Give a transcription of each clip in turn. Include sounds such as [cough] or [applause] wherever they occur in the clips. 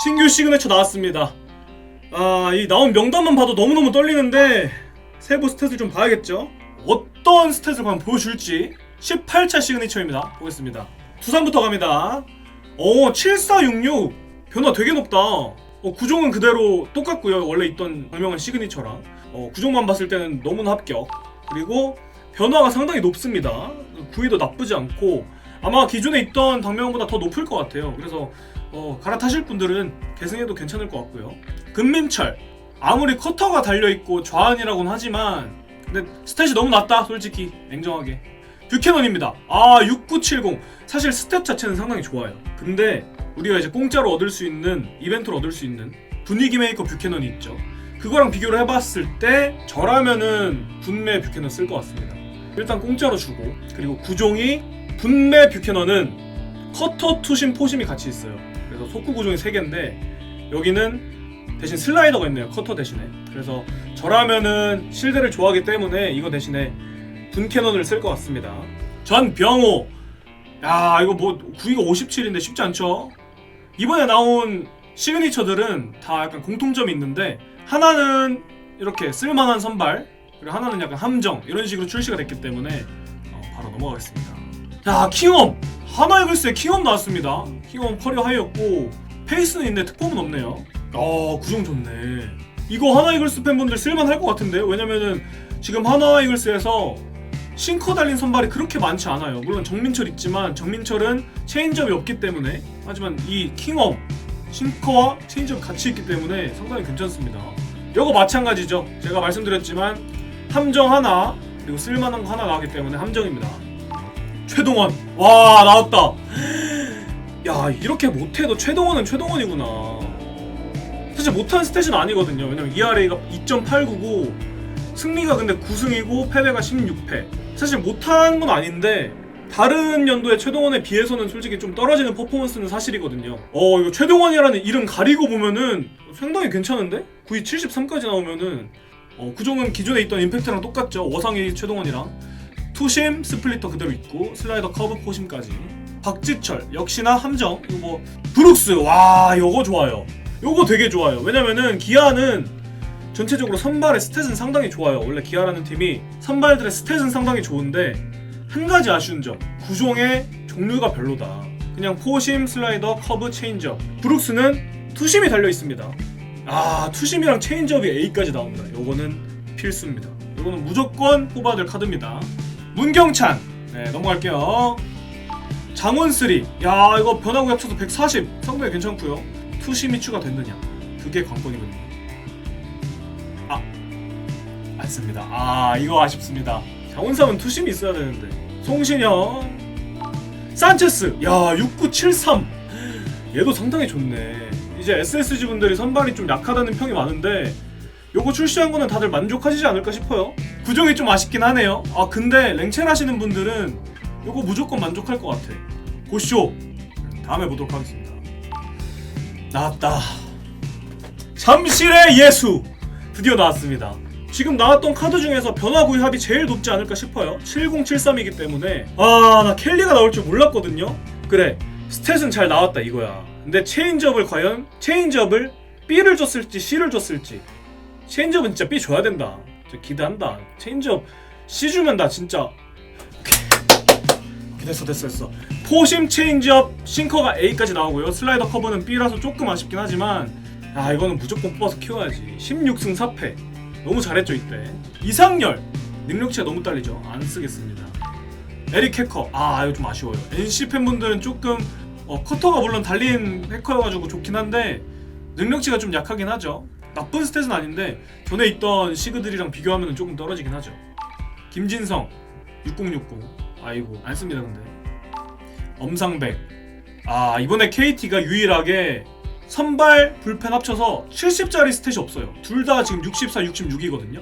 신규 시그네처 나왔습니다. 아, 이 나온 명단만 봐도 너무너무 떨리는데 세부 스탯을 좀 봐야겠죠? 어떤 스탯을 과연 보여줄지 18차 시그니처입니다. 보겠습니다. 두산부터 갑니다. 오, 7466 변화 되게 높다. 어, 구종은 그대로 똑같고요. 원래 있던 별명은 시그니처랑 어, 구종만 봤을 때는 너무나 합격. 그리고 변화가 상당히 높습니다. 구위도 나쁘지 않고 아마 기존에 있던 당명보다 더 높을 것 같아요. 그래서 어, 갈아타실 분들은 계승해도 괜찮을 것 같고요. 금민철 아무리 커터가 달려 있고 좌안이라고는 하지만 근데 스탯이 너무 낮다 솔직히 냉정하게 뷰캐넌입니다. 아 6970 사실 스탯 자체는 상당히 좋아요. 근데 우리가 이제 공짜로 얻을 수 있는 이벤트로 얻을 수 있는 분위기 메이커 뷰캐넌이 있죠. 그거랑 비교를 해봤을 때 저라면은 분매 뷰캐넌 쓸것 같습니다. 일단 공짜로 주고 그리고 구종이 분매 뷰캐넌은 커터 투심 포심이 같이 있어요. 그래서 속구 구종이 3개인데 여기는 대신 슬라이더가 있네요. 커터 대신에. 그래서 저라면은 실드를 좋아하기 때문에 이거 대신에 분캐넌을 쓸 것 같습니다. 전 병호. 야 이거 뭐 구위가 57인데 쉽지 않죠? 이번에 나온 시그니처들은 다 약간 공통점이 있는데 하나는 이렇게 쓸만한 선발 그리고 하나는 약간 함정 이런 식으로 출시가 됐기 때문에 어, 바로 넘어가겠습니다. 자 킹엄 하나 이글스에 킹엄 나왔습니다. 킹엄 커리어 하이였고 페이스는 있는데 특공은 없네요. 어 구종 좋네. 이거 하나 이글스 팬분들 쓸만할 것 같은데요. 왜냐면은 지금 하나 이글스에서 싱커 달린 선발이 그렇게 많지 않아요. 물론 정민철 있지만 정민철은 체인점이 없기 때문에 하지만 이 킹엄 싱커와 체인점 같이 있기 때문에 상당히 괜찮습니다. 이거 마찬가지죠. 제가 말씀드렸지만 함정 하나 그리고 쓸만한 거 하나 나왔기 때문에 함정입니다. 최동원 와 나왔다. 야 이렇게 못해도 최동원은 최동원이구나. 사실 못한 스탯은 아니거든요. 왜냐면 ERA가 2.899 승리가 근데 9승이고 패배가 16패. 사실 못한 건 아닌데 다른 연도의 최동원에 비해서는 솔직히 좀 떨어지는 퍼포먼스는 사실이거든요. 어 이거 최동원이라는 이름 가리고 보면은 상당히 괜찮은데? 9위 73까지 나오면은 어, 구종은 기존에 있던 임팩트랑 똑같죠. 워상이 최동원이랑 투심 스플리터 그대로 있고 슬라이더 커브 포심까지. 박지철 역시나 함정 이거 뭐 브룩스 와 요거 좋아요. 요거 되게 좋아요. 왜냐면은 기아는 전체적으로 선발의 스탯은 상당히 좋아요. 원래 기아라는 팀이 선발들의 스탯은 상당히 좋은데 한 가지 아쉬운 점 구종의 종류가 별로다. 그냥 포심, 슬라이더, 커브, 체인지업. 브룩스는 투심이 달려 있습니다. 아 투심이랑 체인지업이 A까지 나옵니다. 요거는 필수입니다. 요거는 무조건 뽑아야 될 카드입니다. 문경찬 네 넘어갈게요. 장원쓰리 야 이거 변화구 합쳐서 140 상당히 괜찮고요. 투심이 추가됐느냐 그게 관건이거든요. 아 맞습니다. 아 이거 아쉽습니다. 장원삼은 투심이 있어야 되는데 송신영 산체스 야 6973 얘도 상당히 좋네. 이제 SSG 분들이 선발이 좀 약하다는 평이 많은데 요거 출시한 거는 다들 만족하시지 않을까 싶어요. 구종이 좀 아쉽긴 하네요. 아 근데 랭첼 하시는 분들은 요거 무조건 만족할 것 같아. 고쇼 다음에 보도록 하겠습니다. 나왔다. 잠실의 예수 드디어 나왔습니다. 지금 나왔던 카드 중에서 변화구의 합이 제일 높지 않을까 싶어요. 7073이기 때문에 아 나 켈리가 나올 줄 몰랐거든요. 그래 스탯은 잘 나왔다 이거야. 근데 체인지업을 과연 체인지업을 B를 줬을지 C를 줬을지 체인지업은 진짜 B 줘야 된다. 저 기대한다. 체인지업 C 주면 나 진짜 됐어 됐어 됐어. 포심 체인지업 싱커가 A까지 나오고요. 슬라이더 커브는 B라서 조금 아쉽긴 하지만 아 이거는 무조건 뽑아서 키워야지. 16승 4패. 너무 잘했죠 이때. 이상열 능력치가 너무 딸리죠. 안 쓰겠습니다. 에릭 해커 아 이거 좀 아쉬워요. NC 팬분들은 조금 어, 커터가 물론 달린 해커여가지고 좋긴 한데 능력치가 좀 약하긴 하죠. 나쁜 스탯은 아닌데 전에 있던 시그들이랑 비교하면 조금 떨어지긴 하죠. 김진성 6060 아이고 안 씁니다 근데. 엄상백. 아 이번에 KT가 유일하게 선발 불펜 합쳐서 70짜리 스탯이 없어요. 둘 다 지금 64, 66이거든요.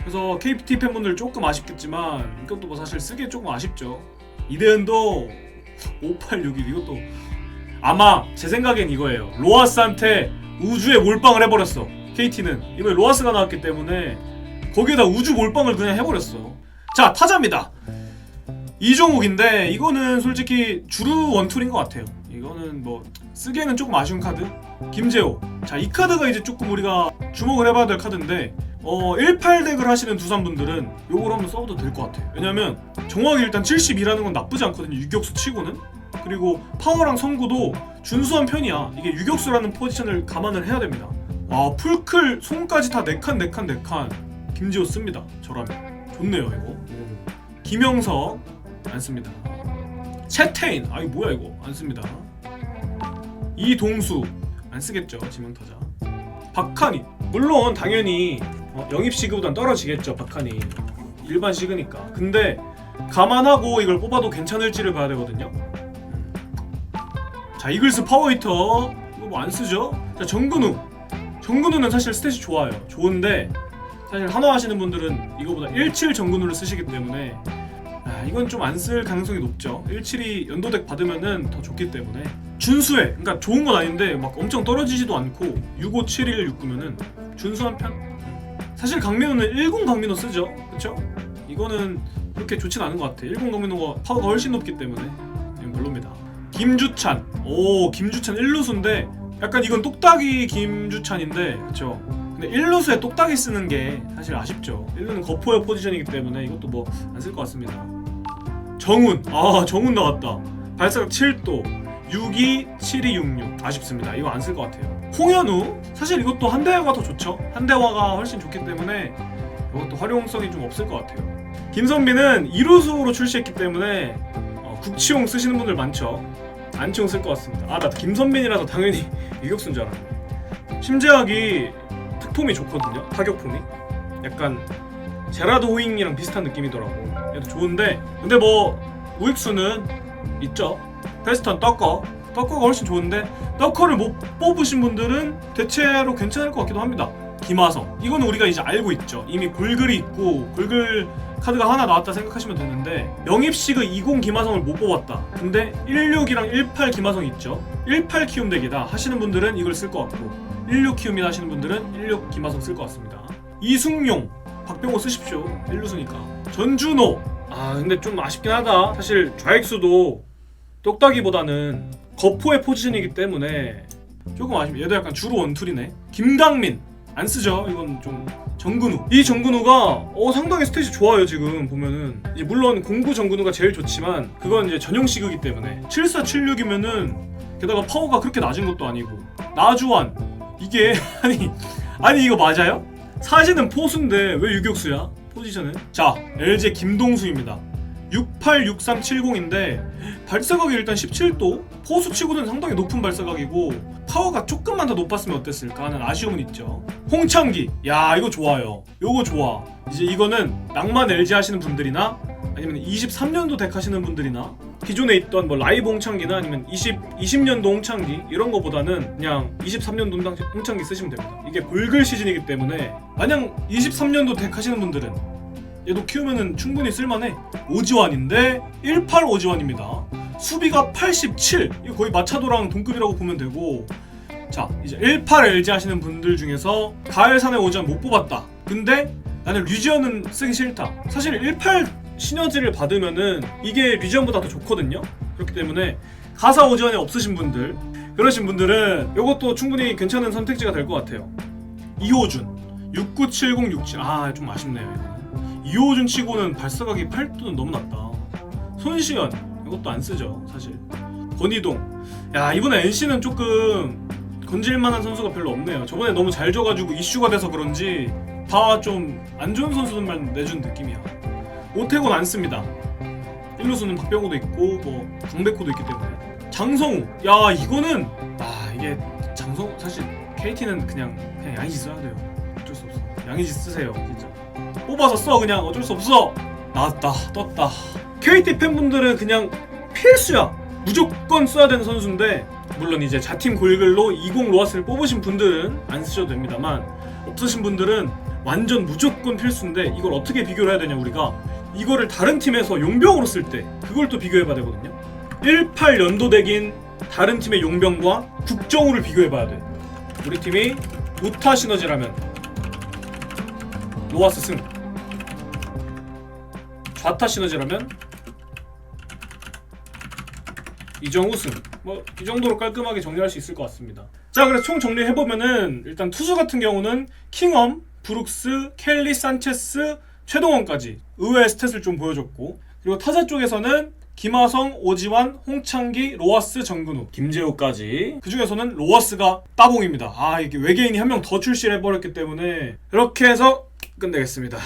그래서 KT 팬분들 조금 아쉽겠지만 이것도 뭐 사실 쓰기에 조금 아쉽죠. 이대현도 5861 이것도 아마 제 생각엔 이거예요. 로아스한테 우주에 몰빵을 해버렸어 KT는 이번에 로아스가 나왔기 때문에 거기에다 우주 몰빵을 그냥 해버렸어 자 타자입니다 이종욱인데 이거는 솔직히 주루 원툴인 것 같아요. 이거는 뭐 쓰기에는 조금 아쉬운 카드. 김재호. 자, 이 카드가 이제 조금 우리가 주목을 해봐야 될 카드인데, 어, 18덱을 하시는 두산분들은 요걸 한번 써도 될 것 같아요. 왜냐면, 정확히 일단 72라는 건 나쁘지 않거든요. 유격수 치고는. 그리고 파워랑 성구도 준수한 편이야. 이게 유격수라는 포지션을 감안을 해야 됩니다. 와, 풀클, 손까지 다 4칸, 4칸, 4칸. 김재호 씁니다. 저라면. 좋네요, 이거. 김영석, 안 씁니다. 채태인, 아, 이거 뭐야, 이거. 안 씁니다. 이동수, 안 쓰겠죠 지명타자 박하니 물론 당연히 어, 영입 시그보단 떨어지겠죠 박하니 일반 시그니까 근데 감안하고 이걸 뽑아도 괜찮을지를 봐야 되거든요 음. 자 이글스 파워히터 이거 뭐 안 쓰죠 자 정근우 정근우는 사실 스탯이 좋아요 좋은데 사실 한화 하시는 분들은 이거보다 17 정근우를 쓰시기 때문에 아, 이건 좀 안 쓸 가능성이 높죠 17이 연도덱 받으면은 더 좋기 때문에 준수해. 그러니까 좋은 건 아닌데 막 엄청 떨어지지도 않고 6571 69면은 준수한 편. 사실 강민호는 10 강민호 쓰죠. 그렇죠? 이거는 그렇게 좋진 않은 것 같아. 10 강민호가 파워가 훨씬 높기 때문에 별로입니다. 김주찬. 오, 김주찬 1루수인데 약간 이건 똑딱이 김주찬인데 그렇죠? 근데 1루수에 똑딱이 쓰는 게 사실 아쉽죠. 1루는 거포의 포지션이기 때문에 이것도 뭐 안 쓸 것 같습니다. 정훈. 아, 정훈 나왔다. 발사각 7도. 627266 아쉽습니다. 이거 안 쓸 것 같아요. 홍현우 사실 이것도 한대화가 더 좋죠. 한대화가 훨씬 좋기 때문에 이것도 활용성이 좀 없을 것 같아요. 김선빈은 2루수로 출시했기 때문에 어, 국치용 쓰시는 분들 많죠. 안치용 쓸것 같습니다. 아 나 김선빈이라서 당연히 [laughs] 유격수인 줄 알았네. 심재학이 특폼이 좋거든요. 타격폼이 약간 제라드 호잉이랑 비슷한 느낌이더라고. 얘도 좋은데 근데 뭐 우익수는 있죠. 페스턴 떡커 떡커가 훨씬 좋은데 떡커를 못 뽑으신 분들은 대체로 괜찮을 것 같기도 합니다 김하성 이거는 우리가 이제 알고 있죠 이미 골글이 있고 골글 카드가 하나 나왔다 생각하시면 되는데 영입시그 20 김하성을 못 뽑았다. 근데 16이랑 18 김하성 있죠? 18 키움 덱이다 하시는 분들은 이걸 쓸 것 같고 16 키움이다 하시는 분들은 16 김하성 쓸 것 같습니다. 이승용 박병호 쓰십시오. 1루수니까. 전준호. 아 근데 좀 아쉽긴 하다. 사실 좌익수도 똑딱이보다는 거포의 포지션이기 때문에 조금 아쉽. 얘도 약간 주로 원툴이네. 김강민 안 쓰죠. 이건 좀 정근우. 이 정근우가 어 상당히 스탯이 좋아요 지금 보면은. 이제 물론 공구 정근우가 제일 좋지만 그건 이제 전용 시그기 때문에 7476이면은 게다가 파워가 그렇게 낮은 것도 아니고 나주환 이게 [laughs] 아니 아니 이거 맞아요? 사진은 포수인데 왜 유격수야? 포지션은? 자 LG 김동수입니다. 686370인데 발사각이 일단 17도 포수치고는 상당히 높은 발사각이고 파워가 조금만 더 높았으면 어땠을까 하는 아쉬움은 있죠. 홍창기. 야 이거 좋아요. 요거 좋아. 이제 이거는 낭만 LG 하시는 분들이나 아니면 23년도 덱 하시는 분들이나 기존에 있던 뭐 라이브 홍창기나 아니면 20, 20년도 홍창기 이런 거보다는 그냥 23년도 홍창- 홍창기 쓰시면 됩니다. 이게 골글 시즌이기 때문에 만약 23년도 덱 하시는 분들은 얘도 키우면은 충분히 쓸만해. 오지환인데 18 오지환입니다. 수비가 87. 이거 거의 마차도랑 동급이라고 보면 되고. 자, 이제 18 LG 하시는 분들 중에서 가을산의 오지환 못 뽑았다. 근데 나는 류지언은 쓰기 싫다. 사실 18 시너지를 받으면은 이게 류지언보다 더 좋거든요. 그렇기 때문에 가사 오지환이 없으신 분들, 그러신 분들은 이것도 충분히 괜찮은 선택지가 될 것 같아요. 이호준 697067. 아, 좀 아쉽네요. 이거는. 이호준 치고는 발사각이 8도는 너무 낮다. 손시현 이것도 안 쓰죠 사실. 권희동 야 이번에 NC는 조금 건질만한 선수가 별로 없네요. 저번에 너무 잘 줘가지고 이슈가 돼서 그런지 다 좀 안 좋은 선수들만 내준 느낌이야. 오태곤 안 씁니다. 1루수는 박병호도 있고 뭐 강백호도 있기 때문에 장성우 야 이거는 아 이게 장성우 사실 KT는 그냥 그냥 양이지 써야 돼요. 어쩔 수 없어. 양이지 쓰세요 진짜. 뽑아서 써. 그냥 어쩔 수 없어. 나왔다 떴다. KT 팬분들은 그냥 필수야. 무조건 써야 되는 선수인데 물론 이제 자팀 골글로 20 로아스를 뽑으신 분들은 안 쓰셔도 됩니다만 없으신 분들은 완전 무조건 필수인데 이걸 어떻게 비교를 해야 되냐 우리가. 이거를 다른 팀에서 용병으로 쓸 때 그걸 또 비교해 봐야 되거든요. 18 연도덱인 다른 팀의 용병과 국정우를 비교해 봐야 돼. 우리 팀이 우타 시너지라면 로아스 승 좌타 시너지라면 이정 우승. 뭐 이 정도로 깔끔하게 정리할 수 있을 것 같습니다. 자, 그래서 총 정리해 보면은 일단 투수 같은 경우는 킹엄, 브룩스, 켈리, 산체스, 최동원까지 의외의 스탯을 좀 보여줬고 그리고 타자 쪽에서는 김하성, 오지환, 홍창기, 로하스, 정근우, 김재우까지 그 중에서는 로하스가 따봉입니다. 아 이게 외계인이 한 명 더 출시를 해버렸기 때문에 이렇게 해서 끝내겠습니다.